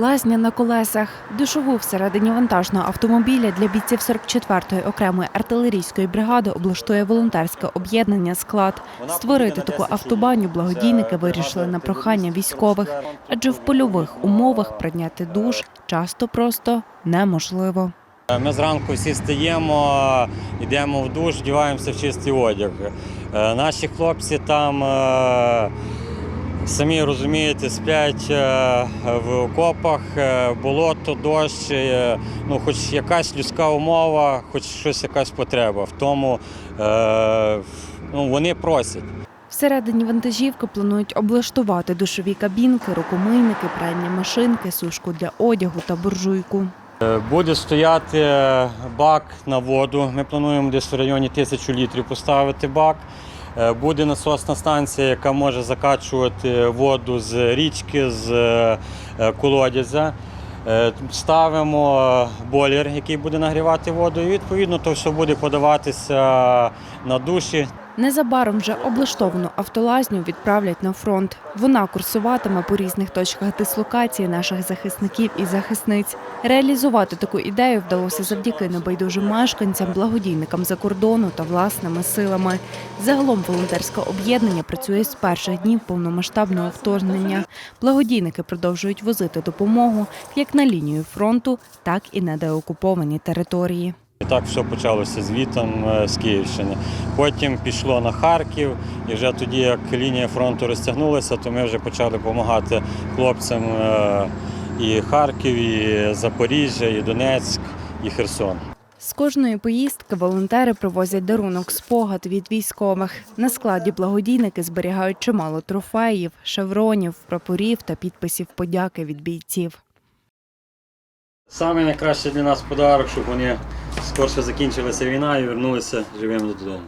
Лазня на колесах, душову всередині вантажного автомобіля для бійців 44-ї окремої артилерійської бригади облаштує волонтерське об'єднання склад. Створити таку автобаню благодійники вирішили на прохання військових, адже в польових умовах прийняти душ часто просто неможливо. Ми зранку всі стаємо, йдемо в душ, вдіваємося в чистий одяг. Е, Наші хлопці там, е, самі розумієте, сплять е, в окопах, е, болото, дощ, е, ну, хоч якась людська умова, хоч щось якась потреба. В тому ну, вони просять. Всередині вантажівки планують облаштувати душові кабінки, рукомийники, пральні машинки, сушку для одягу та буржуйку. Буде стояти бак на воду. Ми плануємо десь в районі тисячу літрів поставити бак. Е, Буде насосна станція, яка може закачувати воду з річки, з е, колодязя. Е, Ставимо бойлер, який буде нагрівати воду, і відповідно то все буде подаватися на душі. Незабаром вже облаштовану автолазню відправлять на фронт. Вона курсуватиме по різних точках дислокації наших захисників і захисниць. Реалізувати таку ідею вдалося завдяки небайдужим мешканцям, благодійникам за кордону та власними силами. Загалом волонтерське об'єднання працює з перших днів повномасштабного вторгнення. Благодійники продовжують возити допомогу як на лінію фронту, так і на деокуповані території. Так все почалося звітом е, з Київщини. Потім пішло на Харків, і вже тоді, як лінія фронту розтягнулася, то ми вже почали допомагати хлопцям е, і Харків, і Запоріжжя, і Донецьк, і Херсон. З кожної поїздки волонтери привозять дарунок спогад від військових. На складі благодійники зберігають чимало трофеїв, шевронів, прапорів та підписів подяки від бійців. Саме найкраще для нас подарок, щоб вони скорше закінчилася війна і вернулися живими додому.